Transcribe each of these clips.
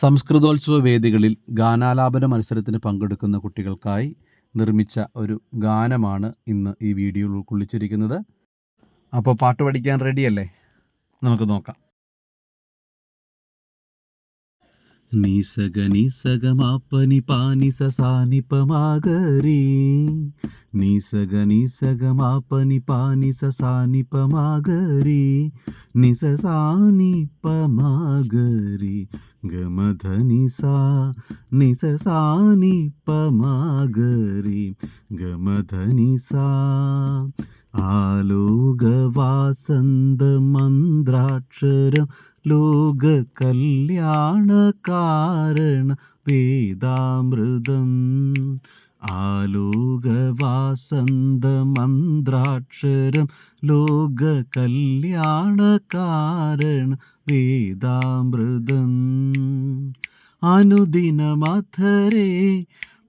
സംസ്കൃതോത്സവ വേദികളിൽ ഗാനാലാപന മത്സരത്തിന് പങ്കെടുക്കുന്ന കുട്ടികൾക്കായി നിർമ്മിച്ച ഒരു ഗാനമാണ് ഇന്ന് ഈ വീഡിയോയിൽ ഉൾക്കൊള്ളിച്ചിരിക്കുന്നത്. അപ്പോൾ പാട്ട് പഠിക്കാൻ റെഡിയല്ലേ നമുക്ക് നോക്കാം. నీసగ నీసగ మాపని పాని ససానిపమాగరి నీసగ నీసగ మాపని పాని ససానిపమాగరి నిససానిపమాగరి గమధనిసా నిససానిపమాగరి గమధనిసా ఆలోగ వాసంద మంద్రాక్షరం ലോക കല്യാണ കാരണ വേദാമൃതം. ആലോകവാസന്ത മന്ത്രാക്ഷരം ലോക കല്യാണ കാരണ വേദാമൃതം. അനുദിനമധരേ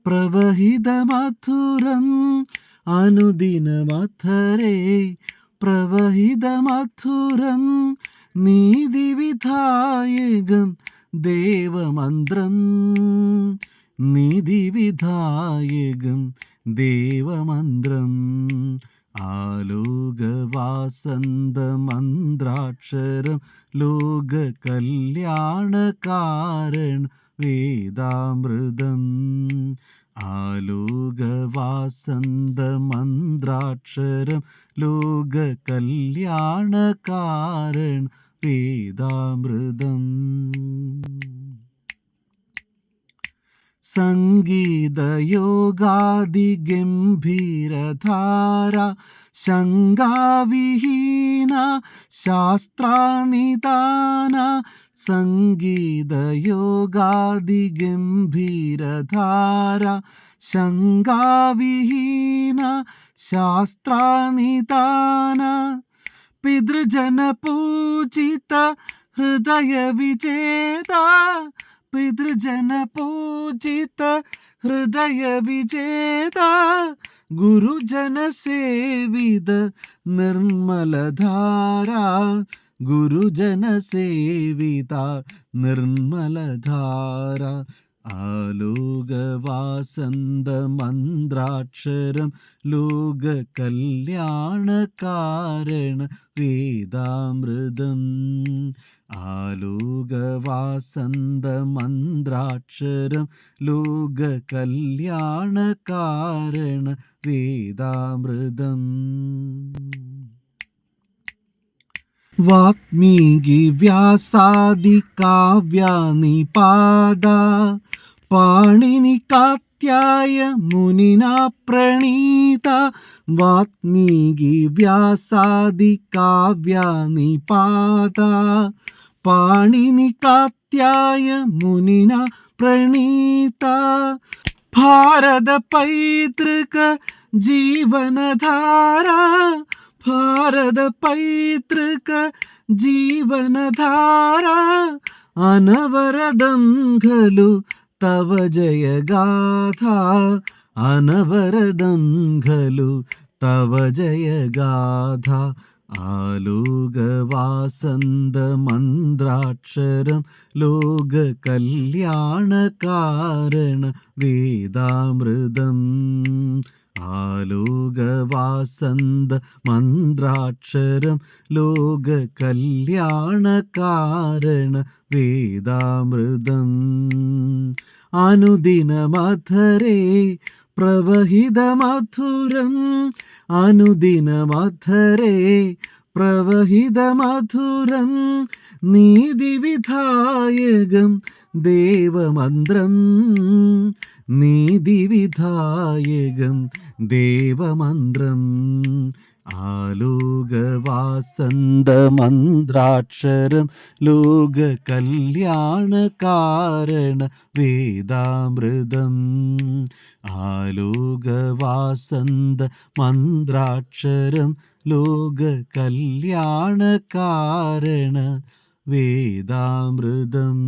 പ്രവഹിതമധുരം. അനുദിനമധരേ പ്രവഹിതമധുരം. നീതിവിധായകം ദേവമന്ത്രം നീതിവിധായകം ദേവമന്ത്രം ആലോകവാസന്ത മന്ത്രാക്ഷരം ലോക കല്യാണ കാരണ വേദാമൃതം ആലോകവാസന്ത മന്ത്രാക്ഷരം ലോക കല്യാണ കാരണ വേദാമൃതം സംഗീതയോഗാദിഗംഭീരധാര ശങ്കാവിഹീന ശാസ്ത്രാനിദാന സംഗീതയോഗാദിഗംഭീരധാര ശങ്കാവിഹീന ശാസ്ത്രാനിദാന പിതൃജനപൂജിത ഹൃദയവിജേത പിതൃജനപൂജിത ഹൃദയവിജേത ഗുരുജനസേവിത നിർമ്മലധാര ഗുരുജനസേവിത നിർമ്മലധാര ആലോകവാസന്ത മന്ത്രാക്ഷരം ലോക കല്യാണ കാരണ വേദാമൃതം ആലോകവാസന്ത മന്ത്രാക്ഷരം ലോക കല്യാണ കാരണ വേദാമൃതം. കാത്യായ മുനിനാ പ്രണീത വാത്മീകി വ്യാസാദി കാവ്യാനിപാദ पाणिनिकात्याय मुनिना प्रणीता वाल्मीकिव्यासादिकाव्यानिपाता पाणिनिकात्याय मुनिना प्रणीता भारतपैतृकजीवनधारा भारतपैतृकजीवनधारा अनवरदं खलु തവ ജയഗാഥ അനവരദം ഖലു തവ ജയഗാഥ ആലോകവാസന്ത മന്ത്രാക്ഷരം ലോക കല്യാണ കാരണ വേദാമൃതം ആലോകവാസന്ത മന്ത്രാക്ഷരം ലോക കല്യാണ കാരണ വേദാമൃതം. അനുദിനമധരേ പ്രവഹിതമധുരം. അനുദിനമധരേ പ്രവഹിതമധുരം. നീതിവിധായകം ദേവമന്ത്രം. നീതിവിധായകം ദേവമന്ത്രം. ആലോകവാസന്ത ലോകകല്യാണകാരണ ലോക കല്യാണ കാരണ വേദാമൃതം. ആലോകവാസന്ത മന്ത്രാക്ഷരം ലോക കല്യാണ കാരണ വേദാമൃതം.